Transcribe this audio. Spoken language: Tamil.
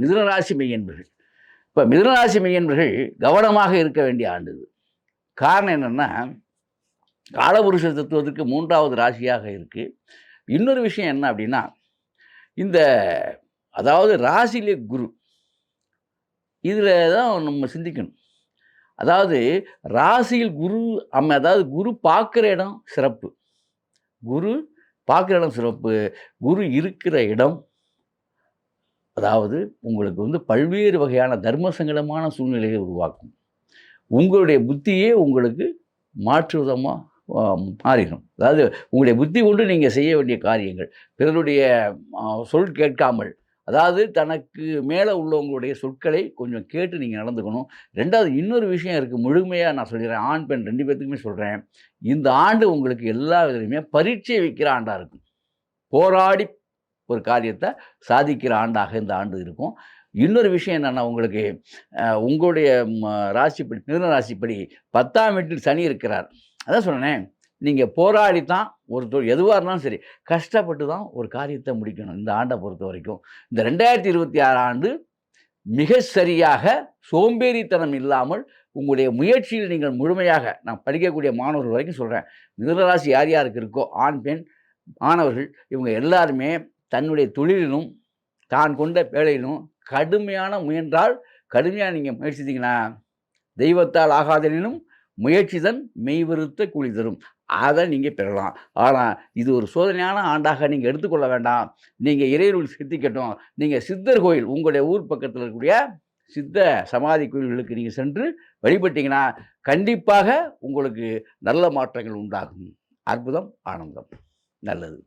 மிதுனராசி மெய்யன்பர்கள். இப்போ மிதுனராசி மெய்யன்பர்கள் கவனமாக இருக்க வேண்டிய ஆண்டு இது. காரணம் என்னென்னா காலபுருஷ தத்துவத்துக்கு மூன்றாவது ராசியாக இருக்குது இன்னொரு விஷயம் என்ன அப்படின்னா இந்த அதாவது ராசியிலே குரு இதில் தான் நம்ம சிந்திக்கணும். அதாவது ராசியில் குரு அம்ம அதாவது குரு பார்க்குற இடம் சிறப்பு. குரு பார்க்குற இடம் சிறப்பு. குரு இருக்கிற இடம் அதாவது உங்களுக்கு வந்து பல்வேறு வகையான தர்ம சங்கடமான சூழ்நிலையை உருவாக்கும். உங்களுடைய புத்தியே உங்களுக்கு மாற்று விதமாக மாறிடும். அதாவது உங்களுடைய புத்தி கொண்டு நீங்கள் செய்ய வேண்டிய காரியங்கள் பிறருடைய சொல் கேட்காமல் அதாவது தனக்கு மேலே உள்ளவங்களுடைய சொற்களை கொஞ்சம் கேட்டு நீங்கள் நடந்துக்கணும். ரெண்டாவது இன்னொரு விஷயம் இருக்குது முழுமையாக நான் சொல்கிறேன் ஆண் பெண் ரெண்டு பேர்த்துக்குமே சொல்கிறேன் இந்த ஆண்டு உங்களுக்கு எல்லா விதத்துலையுமே பரீட்சை வைக்கிற ஆண்டாக இருக்கும் போராடி ஒரு காரியத்தை சாதிக்கிற ஆண்டாக இந்த ஆண்டு இருக்கும். இன்னொரு விஷயம் என்னென்னா உங்களுக்கு உங்களுடைய ராசிப்படி மிதுன ராசிப்படி பத்தாம் வீட்டில் சனி இருக்கிறார். அதான் சொன்னேன் நீங்கள் போராடி தான் ஒரு தொழில் எதுவாக இருந்தாலும் சரி கஷ்டப்பட்டு தான் ஒரு காரியத்தை முடிக்கணும் இந்த ஆண்டை பொறுத்த வரைக்கும். இந்த ரெண்டாயிரத்தி இருபத்தி ஆறு ஆண்டு மிக சரியாக சோம்பேறித்தனம் இல்லாமல் உங்களுடைய முயற்சியில் நீங்கள் முழுமையாக நான் படிக்கக்கூடிய மாணவர்கள் வரைக்கும் சொல்கிறேன் மிதுனராசி யார் யாருக்கு இருக்கோ ஆண் பெண் மாணவர்கள் இவங்க எல்லாருமே தன்னுடைய தொழிலிலும் தான் கொண்ட வேலையிலும் கடுமையான முயன்றால் கடுமையாக நீங்கள் முயற்சி செய்தீங்கன்னா தெய்வத்தால் ஆகாதனினும் முயற்சி தன் மெய்வருத்த கூலி தரும். அதை நீங்கள் பெறலாம். ஆனால் இது ஒரு சோதனையான ஆண்டாக நீங்கள் எடுத்துக்கொள்ள வேண்டாம். நீங்கள் இறைநூல் சித்திக்கட்டும் நீங்கள் சித்தர் கோயில் உங்களுடைய ஊர் பக்கத்தில் இருக்கக்கூடிய சித்த சமாதி கோயில்களுக்கு நீங்கள் சென்று வழிபட்டீங்கன்னா கண்டிப்பாக உங்களுக்கு நல்ல மாற்றங்கள் உண்டாகும். அற்புதம் ஆனந்தம். நல்லது.